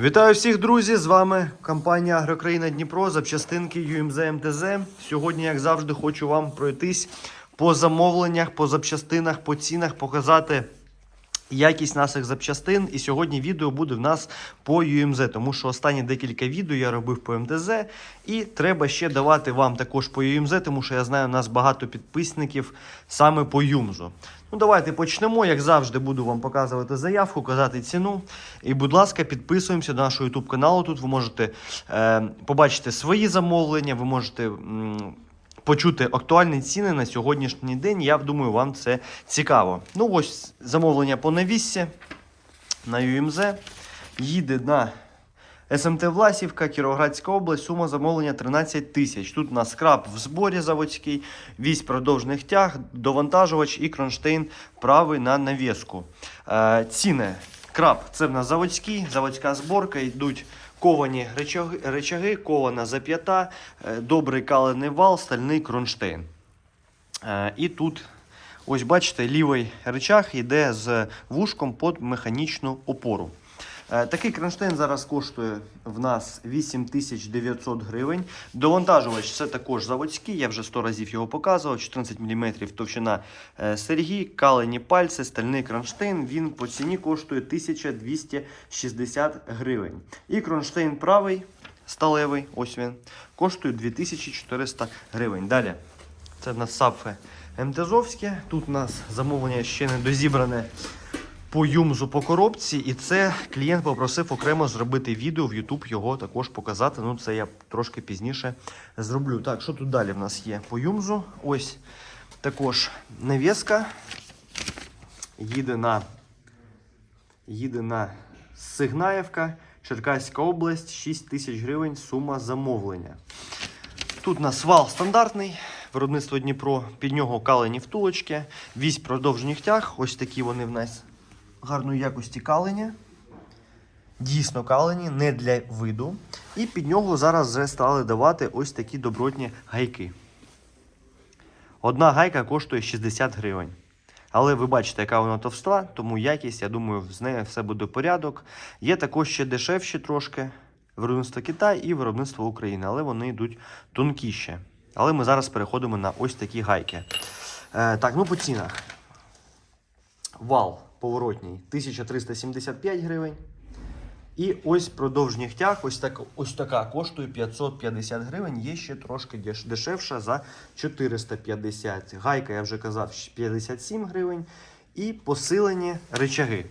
Вітаю всіх, друзі! З вами компанія Агрокраїна Дніпро, запчастинки UMZ МТЗ. Сьогодні, як завжди, хочу вам пройтись по замовленнях, по запчастинах, по цінах, показати якість наших запчастин. І сьогодні відео буде в нас по UMZ, тому що останні декілька відео я робив по МТЗ. І треба ще давати вам також по UMZ, тому що я знаю, у нас багато підписників саме по ЮМЗу. Ну, давайте почнемо. Як завжди, буду вам показувати заявку, казати ціну. І, будь ласка, підписуємося до нашого YouTube каналу. Тут ви можете е, побачити свої замовлення, ви можете. м, Почути актуальні ціни на сьогоднішній день. Я думаю, вам це цікаво. Ну, ось замовлення по навіссі на ЮМЗ. Їде на СМТ Власівка, Кіровоградська область, сума замовлення 13 тисяч. Тут у нас скраб в зборі заводський, вісь продовжних тяг, довантажувач і кронштейн правий на навіску. Е, ціни. Краб це в нас заводський, заводська зборка, йдуть ковані речаги, речаги кована зап'ята, е, добрий калений вал, стальний кронштейн. Е, І тут, ось бачите, лівий речаг йде з вушком під механічну опору. Е, Такий кронштейн зараз коштує в нас 8900 гривень. Довантажувач це також заводський, я вже 100 разів його показував. 14 мм товщина е, серьги, калені пальці, стальний кронштейн. Він по ціні коштує 1260 гривень. І кронштейн правий, сталевий, ось він, коштує 2400 гривень. Далі. Це в нас сапфе МТЗовське. Тут у нас замовлення ще не дозібране по юмзу по коробці. І це клієнт попросив окремо зробити відео в YouTube його також показати. Ну, це я трошки пізніше зроблю. Так, що тут далі в нас є по юмзу? Ось також навіска. Їде на, їде на Сигнаєвка, Черкаська область, 6 тисяч гривень сума замовлення. Тут у нас вал стандартний, виробництво Дніпро, під нього калені втулочки, вісь продовжніх тяг. Ось такі вони в нас гарної якості калені. Дійсно калені, не для виду. І під нього зараз вже стали давати ось такі добротні гайки. Одна гайка коштує 60 гривень. Але ви бачите, яка вона товста, тому якість, я думаю, з нею все буде порядок. Є також ще дешевші трошки виробництво Китаю і виробництво України, але вони йдуть тонкіше. Але ми зараз переходимо на ось такі гайки. Е, так, ну по цінах. Вал поворотній 1375 гривень. І ось продовжніх тяг, ось, так, ось така коштує 550 гривень. Є ще трошки дешевша за 450. Гайка, я вже казав, 57 гривень. І посилені речаги.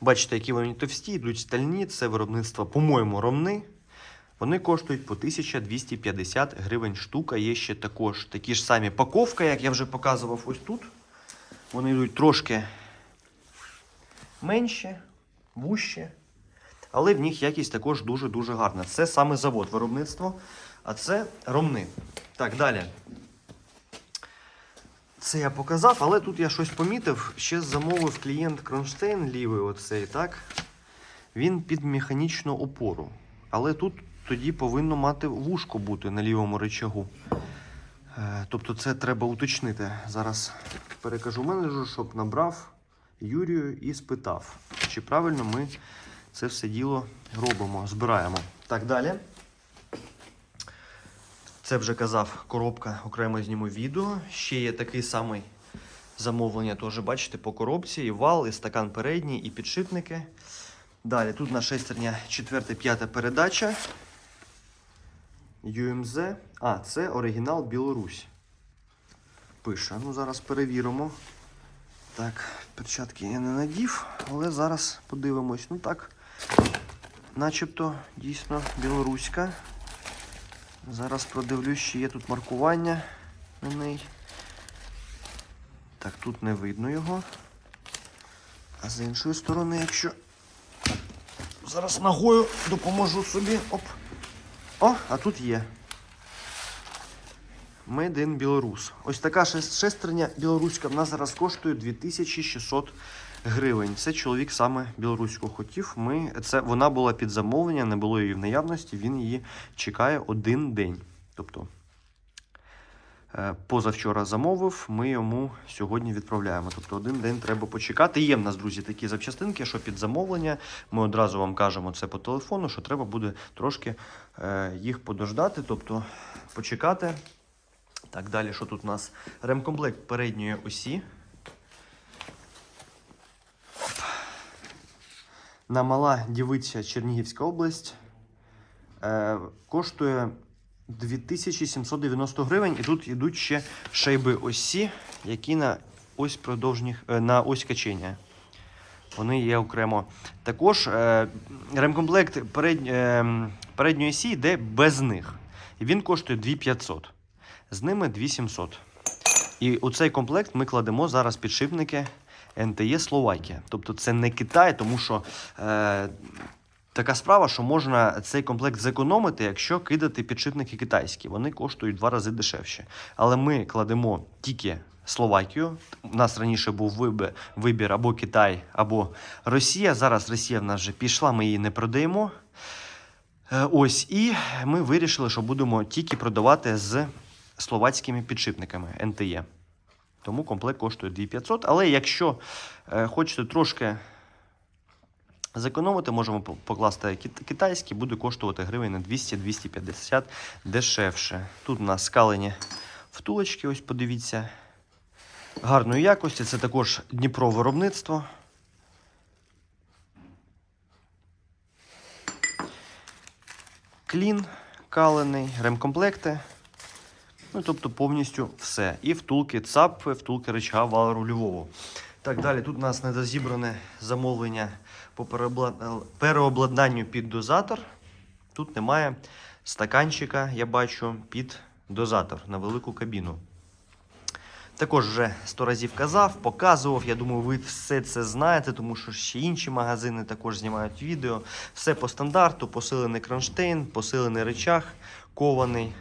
Бачите, які вони товсті, йдуть стальні. Це виробництво, по-моєму, ромни. Вони коштують по 1250 гривень штука. Є ще також такі ж самі паковка, як я вже показував ось тут. Вони йдуть трошки менше, вужче, але в них якість також дуже-дуже гарна. Це саме завод виробництво, а це ромни. Так, далі. Це я показав, але тут я щось помітив. Ще замовив клієнт кронштейн лівий, оцей, так? Він під механічну опору. Але тут тоді повинно мати вушко бути на лівому речагу. Е, Тобто це треба уточнити. Зараз перекажу менеджеру, щоб набрав Юрію і спитав, чи правильно ми це все діло робимо, збираємо. Так, далі. Це вже казав коробка, окремо зніму відео. Ще є такий самий замовлення, теж бачите, по коробці, і вал, і стакан передній, і підшипники. Далі тут на шестерня 4-5 передача. UMZ. А, це оригінал Білорусь. Пише. Ну, зараз перевіримо. Так, перчатки я не надів, але зараз подивимось. Ну так, начебто дійсно білоруська. Зараз продивлюсь, чи є тут маркування на неї. Так, тут не видно його. А з іншої сторони, якщо зараз ногою допоможу собі. Оп. О, а тут є. Made in Білорус. Ось така шес- шестерня білоруська в нас зараз коштує 2600 гривень. Це чоловік саме білоруську хотів. Ми, це, вона була під замовлення, не було її в наявності. Він її чекає один день. Тобто позавчора замовив, ми йому сьогодні відправляємо. Тобто один день треба почекати. Є в нас, друзі, такі запчастинки, що під замовлення. Ми одразу вам кажемо це по телефону, що треба буде трошки е, їх подождати, тобто почекати. Так, далі, що тут у нас? Ремкомплект передньої осі. На мала дівиця Чернігівська область. Е, коштує 2790 гривень. І тут йдуть ще шайби осі, які на ось продовжніх, е, на ось качення. Вони є окремо. Також е, ремкомплект перед, е, передньої осі йде без них. І він коштує 2500. З ними 2700. І у цей комплект ми кладемо зараз підшипники НТЄ Словакія. Тобто це не Китай, тому що е, така справа, що можна цей комплект зекономити, якщо кидати підшипники китайські. Вони коштують два рази дешевше. Але ми кладемо тільки Словакію. У нас раніше був вибір, або Китай, або Росія. Зараз Росія в нас вже пішла, ми її не продаємо. Е, Ось, і ми вирішили, що будемо тільки продавати з словацькими підшипниками НТЄ. Тому комплект коштує 2500. Але якщо е, хочете трошки зекономити, можемо покласти кит- китайський, буде коштувати гривень на 200-250 дешевше. Тут у нас скалені втулочки, ось подивіться. Гарної якості. Це також Дніпро виробництво. Клін калений, ремкомплекти. Ну, тобто повністю все. І втулки ЦАП, втулки рычага вала рульового. Так, далі тут у нас недозібране замовлення по переобладнанню під дозатор. Тут немає стаканчика, я бачу, під дозатор на велику кабіну. Також вже сто разів казав, показував. Я думаю, ви все це знаєте, тому що ще інші магазини також знімають відео. Все по стандарту, посилений кронштейн, посилений речах, кований.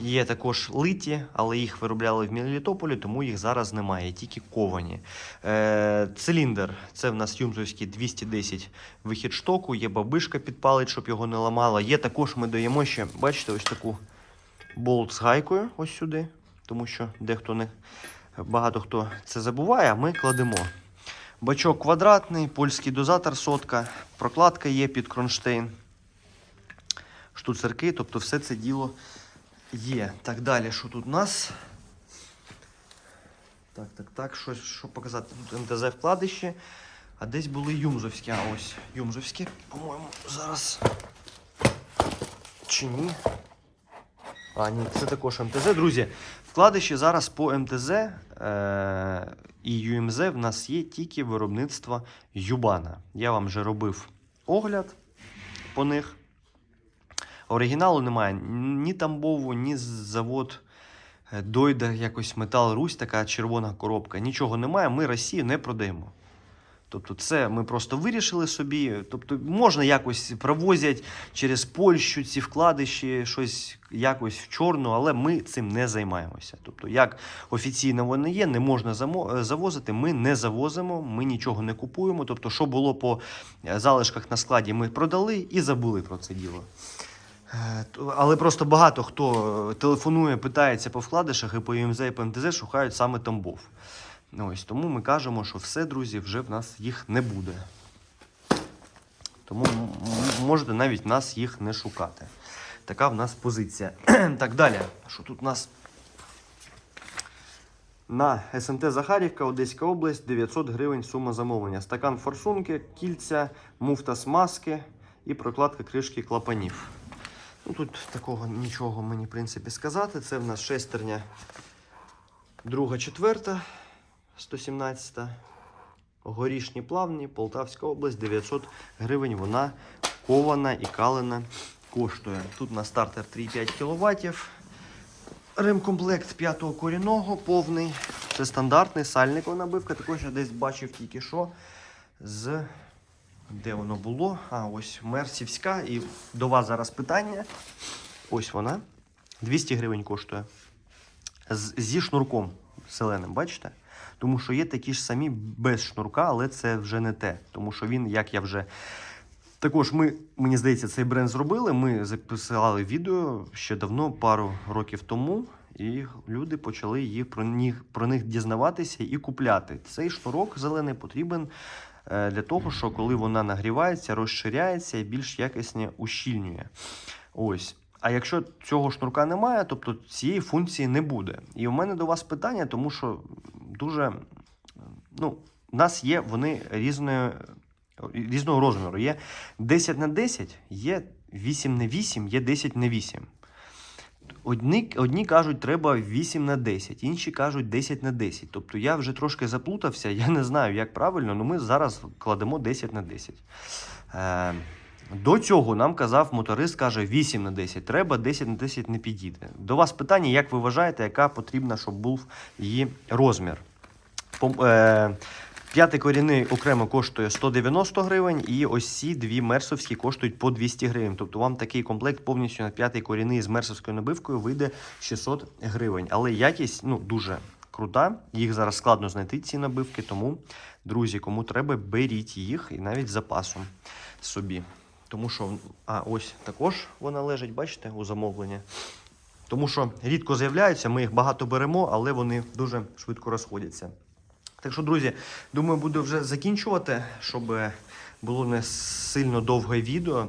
Є також литі, але їх виробляли в Мелітополі, тому їх зараз немає, тільки ковані. Е, циліндр це в нас юмзовський 210 вихід штоку, є бабишка підпалить, щоб його не ламало. Є також, ми даємо ще, бачите, ось таку болт з гайкою ось сюди, тому що дехто не багато хто це забуває, ми кладемо. Бачок квадратний, польський дозатор сотка, прокладка є під кронштейн, штуцерки, тобто все це діло є. Так далі, що тут у нас? Так, так, так, що, що показати? Тут МТЗ вкладище, а десь були юмзовські. А ось юмзовські, по-моєму, зараз. Чи ні? А, ні, це також МТЗ. Друзі, вкладиші зараз по МТЗ е- і ЮМЗ в нас є тільки виробництво Юбана. Я вам вже робив огляд по них. Оригіналу немає ні Тамбову, ні завод е, Дойда, якось Метал Русь, така червона коробка. Нічого немає, ми Росію не продаємо. Тобто, це ми просто вирішили собі. Тобто, можна якось провозять через Польщу ці вкладиші, щось якось в чорну, але ми цим не займаємося. Тобто, як офіційно вони є, не можна завозити. Ми не завозимо, ми нічого не купуємо. Тобто, що було по е, залишках на складі, ми продали і забули про це діло. Е, Але просто багато хто е, телефонує, питається по вкладишах і по ЮМЗ, і по МТЗ шукають саме Тамбов. Ось, тому ми кажемо, що все, друзі, вже в нас їх не буде. Тому можете навіть нас їх не шукати. Така в нас позиція. так далі. Що тут у нас? На СМТ Захарівка, Одеська область, 900 гривень сума замовлення. Стакан форсунки, кільця, муфта смазки і прокладка кришки клапанів. Ну, тут такого нічого мені, в принципі, сказати. Це в нас шестерня друга, четверта, 117. Горішні плавні, Полтавська область, 900 гривень. Вона кована і калена коштує. Тут на стартер 3,5 кВт. Ремкомплект п'ятого корінного повний. Це стандартний сальникова набивка. Також я десь бачив тільки що з. Де воно було? А, ось Мерсівська. І до вас зараз питання. Ось вона. 200 гривень коштує. З, зі шнурком зеленим, бачите? Тому що є такі ж самі без шнурка, але це вже не те. Тому що він, як я вже. Також ми, мені здається, цей бренд зробили. Ми записали відео ще давно, пару років тому. і люди почали їх про них, про них дізнаватися і купляти. Цей шнурок зелений потрібен е, для того, що коли вона нагрівається, розширяється і більш якісне ущільнює. Ось. А якщо цього шнурка немає, тобто цієї функції не буде. І у мене до вас питання, тому що дуже ну, у нас є вони різної, різного розміру. Є 10 на 10, є 8 на 8, є 10 на 8. Одні, одні кажуть, треба 8 на 10, інші кажуть 10 на 10. Тобто я вже трошки заплутався, я не знаю, як правильно, але ми зараз кладемо 10 на 10. Е, до цього нам казав моторист, каже 8 на 10, треба 10 на 10 не підійде. До вас питання, як ви вважаєте, яка потрібна, щоб був її розмір? Е, П'ятий корінний окремо коштує 190 гривень, і ось ці дві мерсовські коштують по 200 гривень. Тобто вам такий комплект повністю на п'ятий корінний з мерсовською набивкою вийде 600 гривень. Але якість ну, дуже крута. Їх зараз складно знайти, ці набивки. Тому, друзі, кому треба, беріть їх і навіть запасом собі. Тому що, а ось також вона лежить, бачите, у замовленні. Тому що рідко з'являються, ми їх багато беремо, але вони дуже швидко розходяться. Так що, друзі, думаю, буду вже закінчувати, щоб було не сильно довге відео.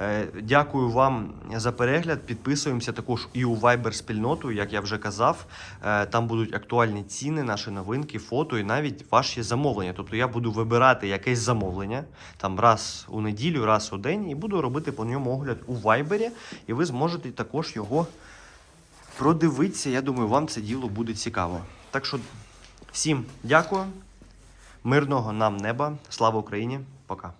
Е, Дякую вам за перегляд. Підписуємося також і у Viber спільноту, як я вже казав. Е, Там будуть актуальні ціни, наші новинки, фото і навіть ваші замовлення. Тобто я буду вибирати якесь замовлення там раз у неділю, раз у день, і буду робити по ньому огляд у Viber, і ви зможете також його продивитися. Я думаю, вам це діло буде цікаво. Так що всім дякую, мирного нам неба, слава Україні, пока.